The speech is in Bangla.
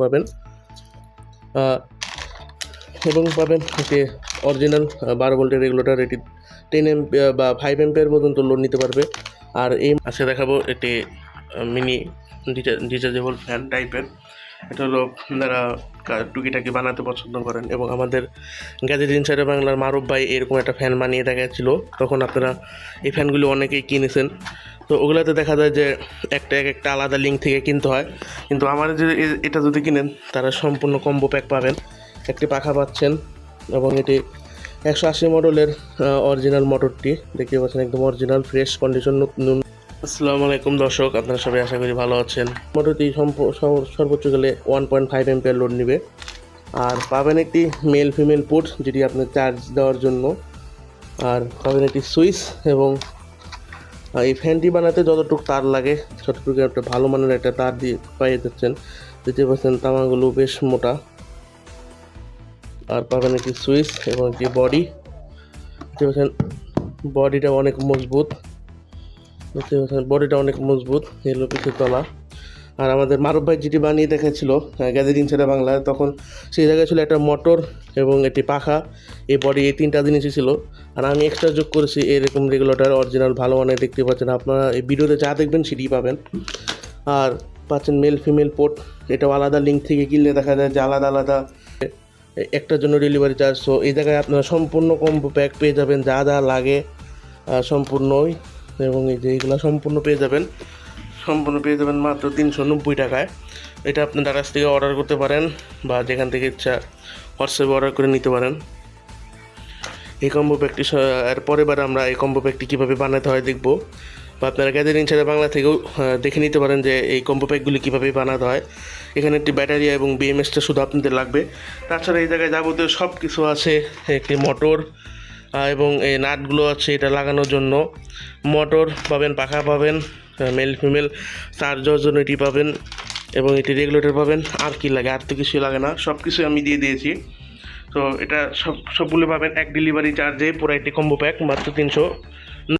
পাবেন। এবং পাবেন এটি অরিজিনাল বারো ভোল্টের রেগুলেটর এটি টেন এম বা ফাইভ এমপের পর্যন্ত লোড নিতে পারবে। আর এই আজকে দেখাবো এটি মিনি রিচার্জেবল ফ্যান টাইপের এটা হলো যারা টুকিটাকি বানাতে পছন্দ করেন এবং আমাদের গ্যাজেট ইনসাইডে বাংলার মারুফ ভাই এরকম একটা ফ্যান বানিয়ে দেখাচ্ছিল। তখন আপনারা এই ফ্যানগুলি অনেকেই কিনেছেন। তো ওগুলাতে দেখা যায় যে একটা এক একটা আলাদা লিঙ্ক থেকে কিনতে হয়। কিন্তু আমার যে এটা যদি কিনেন, তারা সম্পূর্ণ কম্বো প্যাক পাবেন। একটি পাখা পাচ্ছেন এবং এটি একশো আশি মডেলের অরিজিনাল মোটরটি দেখতে পাচ্ছেন একদম অরিজিনাল ফ্রেশ কন্ডিশন নতুন আসসালামু আলাইকুম দর্শক, আপনারা সবাই আশা করি ভালো আছেন। মোটরটি সর্বোচ্চ গেলে one point five ampere load নেবে। আর পাবেন একটি মেল ফিমেল পোর্ট যেটি আপনার চার্জ দেওয়ার জন্য। আর পাবেন একটি সুইচ এবং এই ফ্যানটি বানাতে যতটুকু তার লাগে ততটুকু একটা ভালো মানের একটা তার দিয়ে পাইয়ে যাচ্ছেন দেখতে পাচ্ছেন তামাগুলো বেশ মোটা। আর পাবেন একটি সুইচ এবং একটি বডি। দেখতে পাচ্ছেন বডিটা অনেক মজবুত। দেখতে পাচ্ছেন বডিটা অনেক মজবুত এগুলো পিছের তলা। আর আমাদের মারুফ ভাই যেটি বানিয়ে দেখাচ্ছিল গ্যাদারিং ছেড়ে বাংলায় তখন সেই জায়গায় ছিল একটা মোটর এবং একটি পাখা। এই বডি এই তিনটা জিনিসই ছিল। আর আমি এক্সট্রা যোগ করেছি এরকম রেগুলেটর অরিজিনাল ভালো মানের দেখতে পাচ্ছেন। আপনারা এই ভিডিওতে যা দেখবেন সেটি পাবেন। আর পাচ্ছেন মেল ফিমেল পোর্ট এটাও আলাদা লিঙ্ক থেকে কিনলে দেখা যায় যে আলাদা আলাদা। একটার জন্য ডেলিভারি চার্জ সো এই জায়গায় আপনারা সম্পূর্ণ কম্বো প্যাক পেয়ে যাবেন, যা যা লাগে সম্পূর্ণই। এবং এই যে এইগুলো সম্পূর্ণ পেয়ে যাবেন। সম্পূর্ণ পেয়ে যাবেন মাত্র তিনশো নব্বই টাকায়। এটা আপনি দারাজ থেকে অর্ডার করতে পারেন বা যেখান থেকে ইচ্ছা হোয়াটসঅ্যাপে অর্ডার করে নিতে পারেন। এই কম্বো প্যাকটি এর পরের বার আমরা এই কম্বো প্যাকটি কীভাবে বানাতে হয় দেখব। বা আপনারা গ্যাদারিং ছাড়া বাংলা থেকেও দেখে নিতে পারেন যে এই কম্বো প্যাকগুলি কীভাবে বানাতে হয়। এখানে একটি ব্যাটারি এবং বিএমএসটা শুধু আপনাদের লাগবে। তাছাড়া এই জায়গায় যাবতীয় সব কিছু আছে, একটি মোটর এবং এই নাটগুলো আছে এটা লাগানোর জন্য। মোটর পাবেন, পাখা পাবেন মেল ফিমেল চার্জার জন্য এটি পাবেন এবং এটি রেগুলেটর পাবেন। আর কি লাগে, আর তো কিছুই লাগে না। সব কিছু আমি দিয়ে দিয়েছি। তো এটা সব, সবগুলো পাবেন। এক ডেলিভারি চার্জে পুরো একটি কম্বো প্যাক মাত্র তিনশো।